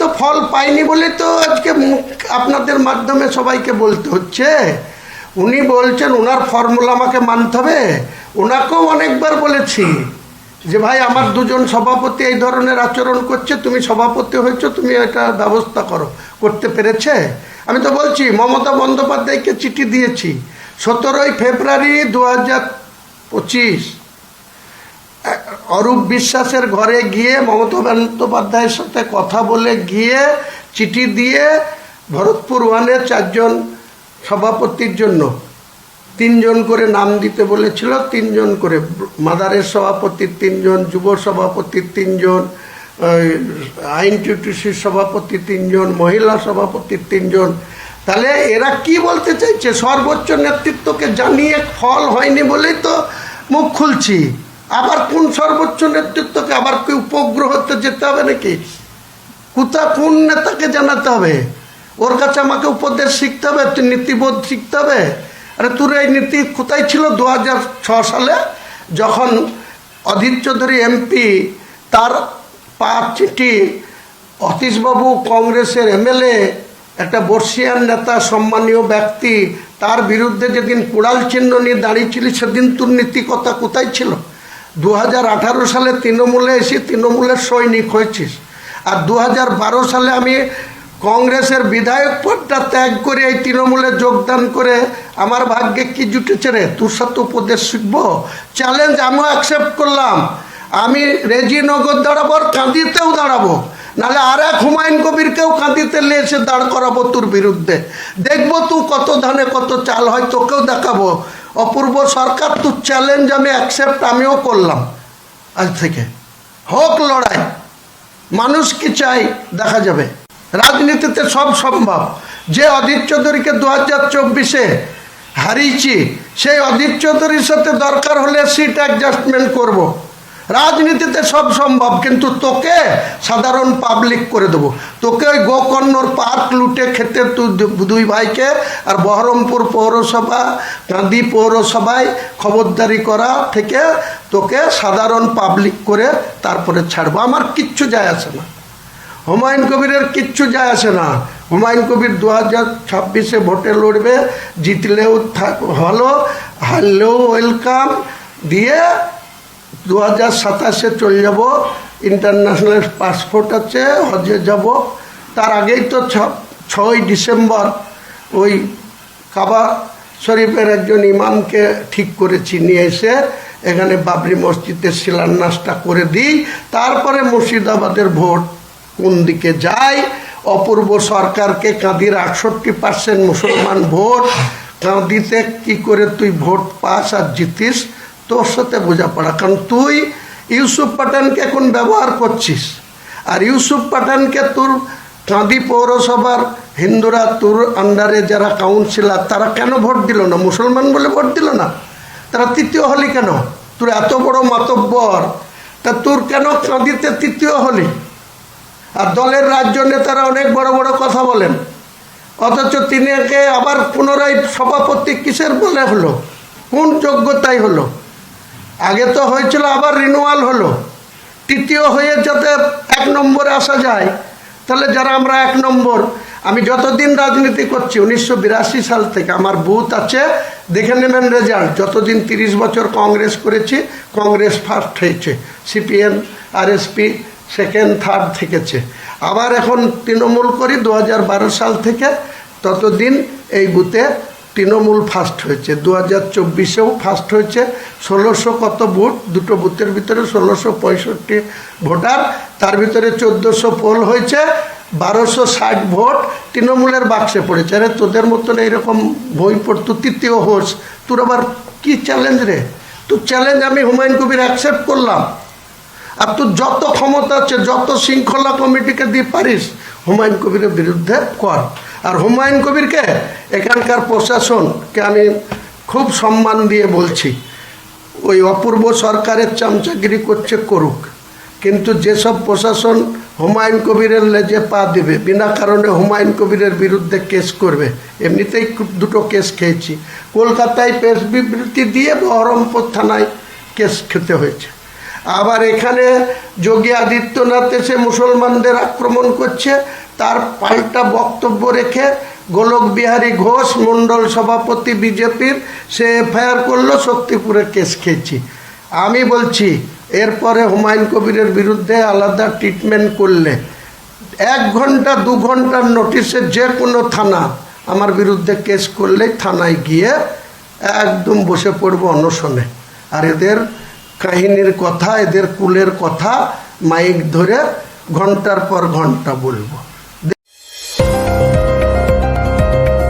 তো ফল পাইনি বলে তো আজকে আপনাদের মাধ্যমে সবাইকে বলতে হচ্ছে। উনি বলছেন, ওনার ফর্মুলা আমাকে মানতে হবে। ওনাকেও অনেকবার বলেছি যে, ভাই, আমার দুজন সভাপতি এই ধরনের আচরণ করছে, তুমি সভাপতি হয়েছো, তুমি এটা ব্যবস্থা করো। করতে পেরেছে? আমি তো বলছি, মমতা বন্দ্যোপাধ্যায়কে চিঠি দিয়েছি। সতেরোই ফেব্রুয়ারি দু হাজার পঁচিশ অরূপ বিশ্বাসের ঘরে গিয়ে মমতা বন্দ্যোপাধ্যায়ের সাথে কথা বলে গিয়ে চিঠি দিয়ে ভরতপুর ওয়ানের চারজন সভাপতির জন্য তিনজন করে নাম দিতে বলেছিল, তিনজন করে মাদারের সভাপতির তিনজন যুব সভাপতির তিনজন আইন টিউটিসির সভাপতি, তিনজন মহিলা সভাপতির তিনজন। তাহলে এরা কি বলতে চাইছে? সর্বোচ্চ নেতৃত্বকে জানিয়ে ফল হয়নি বলেই তো মুখ খুলছি। আবার কোন সর্বোচ্চ নেতৃত্বকে আবার কি উপগ্রহতে যেতে হবে নাকি? কোথা কোন নেতাকে জানাতে হবে? ওর কাছে আমাকে উপদেশ শিখতে হবে নীতিবোধ শিখতে হবে। আরে তোর এই নীতি কোথায় ছিল দু সালে? যখন অধীর চৌধুরী এমপি তার পাঁচ চিঠি অতীশবাবু কংগ্রেসের এমএলএ, একটা বর্ষিয়ান নেতা, সম্মানীয় ব্যক্তি, তার বিরুদ্ধে যেদিন কুড়াল চিহ্ন নিয়ে দাঁড়িয়েছিলি সেদিন তোর নীতিকতা কোথায় ছিল? দু হাজার আঠারো সালে তৃণমূলে এসে তৃণমূলের সৈনিক হয়েছিস। আর দু হাজার বারো সালে আমি কংগ্রেসের বিধায়ক পদটা ত্যাগ করে এই তৃণমূলে যোগদান করে আমার ভাগ্যে কি জুটেছে রে? তোর সাথে উপদেশ শিখব। চ্যালেঞ্জ আমিও অ্যাকসেপ্ট করলাম। আমি রেজিনগর দাঁড়াবো আর কাঁদিতেও দাঁড়াবো। নাহলে আর এক হুমায়ুন কবিরকেও কাঁদিতে নিয়ে দাঁড় করাবো তোর বিরুদ্ধে। দেখব তুই কত ধানে কত চাল হয়, তোকেও দেখাবো। অপূর্ব সরকার তো চ্যালেঞ্জ আমি অ্যাকসেপ্ট আমিও করলাম। আজ থেকে। হোক লড়াই। মানুষ কি চাই দেখা যাবে। রাজনীতিতে সব সম্ভব। যে অধীর চৌধুরীকে দু হাজার চব্বিশে হারিয়েছি, সেই অধীর চৌধুরীর সাথে দরকার হলে সিট অ্যাডজাস্টমেন্ট করব। রাজনীতিতে সব সম্ভব, কিন্তু তোকে সাধারণ পাবলিক করে দেবো। তোকে ওই গোকর্ণর পার্ক লুটে খেতে দুই ভাইকে আর বহরমপুর পৌরসভা কান্দি পৌরসভায় খবরদারি করা থেকে তোকে সাধারণ পাবলিক করে তারপরে ছাড়বো। আমার কিচ্ছু যায় আসে না। হুমায়ুন কবিরের কিচ্ছু যায় আসে না। হুমায়ুন কবির দু হাজার ছাব্বিশে ভোটে লড়বে, জিতলেও থাক- ভালো হারলেও ওয়েলকাম দিয়ে দু হাজার সাতাশে চলে যাব। ইন্টারন্যাশনাল পাসপোর্ট আছে হজে যাব। তার আগেই তো ছয় ডিসেম্বর ওই কাবা শরীফের একজন ইমামকে ঠিক করেছি, নিয়ে এসে এখানে বাবরি মসজিদের শিলান্যাসটা করে দিই। তারপরে মুর্শিদাবাদের ভোট কোন দিকে যায়? অপূর্ব সরকারকে কাঁদির আটষট্টি পার্সেন্ট মুসলমান ভোট। কাঁদিতে কি করে তুই ভোট পাস আর জিতিস? তোর সাথে বোঝাপড়া। কারণ তুই ইউসুফ পাঠানকে এখন ব্যবহার করছিস। আর ইউসুফ পাঠানকে তোর কাঁদি পৌরসভার হিন্দুরা তোর আন্ডারে যারা কাউন্সিলার তারা কেন ভোট দিল না? মুসলমান বলে ভোট দিল না? তারা তৃতীয় হলি কেন? তোর এত বড় মাতব্বর। তা তোর কেন কাঁদিতে তৃতীয় হলি? আর দলের রাজ্য নেতারা অনেক বড় বড় কথা বলেন। অথচ তিনি একে আবার পুনরায় সভাপতি কিসের বলে হলো? কোন যোগ্যতায় হলো? আগে তো হয়েছিল, আবার রিনুয়াল হলো। তৃতীয় হয়ে যাতে এক নম্বরে আসা যায়, তাহলে যারা আমরা এক নম্বর, আমি যতদিন রাজনীতি করছি, উনিশশো বিরাশি সাল থেকে আমার বুথ আছে, দেখে নেবেন রেজাল্ট যতদিন তিরিশ বছর কংগ্রেস করেছি, কংগ্রেস ফার্স্ট হয়েছে সিপিএম আরএসপি সেকেন্ড থার্ড থেকেছে। আবার এখন তৃণমূল করি দু হাজার বারো সাল থেকে, ততদিন এই বুথে তৃণমূল ফার্স্ট হয়েছে। দু হাজার চব্বিশেও ফার্স্ট হয়েছে। ষোলোশো কত ভোট? দুটো বুথের ভিতরে ষোলোশো পঁয়ষট্টি ভোটার। তার ভিতরে চোদ্দোশো পোল হয়েছে। বারোশো ষাট ভোট তৃণমূলের বাক্সে পড়েছে। আরে তোদের মতন এইরকম বই পড়তো, তৃতীয় হোস। তোর আবার কি চ্যালেঞ্জ রে? তোর চ্যালেঞ্জ আমি হুমায়ুন কবির অ্যাকসেপ্ট করলাম। আর তোর যত ক্ষমতা আছে, যত শৃঙ্খলা কমিটিকে দিয়ে পারিস, হুমায়ুন কবিরের বিরুদ্ধে কর। আর হুমায়ুন কবিরকে এখানকার প্রশাসনকে আমি খুব সম্মান দিয়ে বলছি, ওই অপূর্ব সরকারের চামচাগিরি করছে করুক। কিন্তু যেসব প্রশাসন হুমায়ুন কবিরের লেজে পা দেবে, বিনা কারণে হুমায়ুন কবিরের বিরুদ্ধে কেস করবে, এমনিতেই দুটো কেস খেয়েছি। কলকাতায় প্রেস বিবৃতি দিয়ে বহরমপুর থানায় কেস খেতে হয়েছে। আবার এখানে যোগী আদিত্যনাথ এসে মুসলমানদের আক্রমণ করছে তার পাল্টা বক্তব্য রেখে গোলক বিহারী ঘোষ, মণ্ডল সভাপতি বিজেপির, সে এফআইআর করল শক্তিপুরে কেস খেয়েছি। আমি বলছি, এরপরে হুমায়ুন কবিরের বিরুদ্ধে আলাদা ট্রিটমেন্ট করলে। এক ঘণ্টা, দু ঘণ্টার নোটিশে যে কোনো থানা আমার বিরুদ্ধে কেস করলেই থানায় গিয়ে একদম বসে পড়ব অনশনে। আর এদের কাহিনীর কথা, এদের কুলের কথা মাইক ধরে ঘণ্টার পর ঘণ্টা বলব।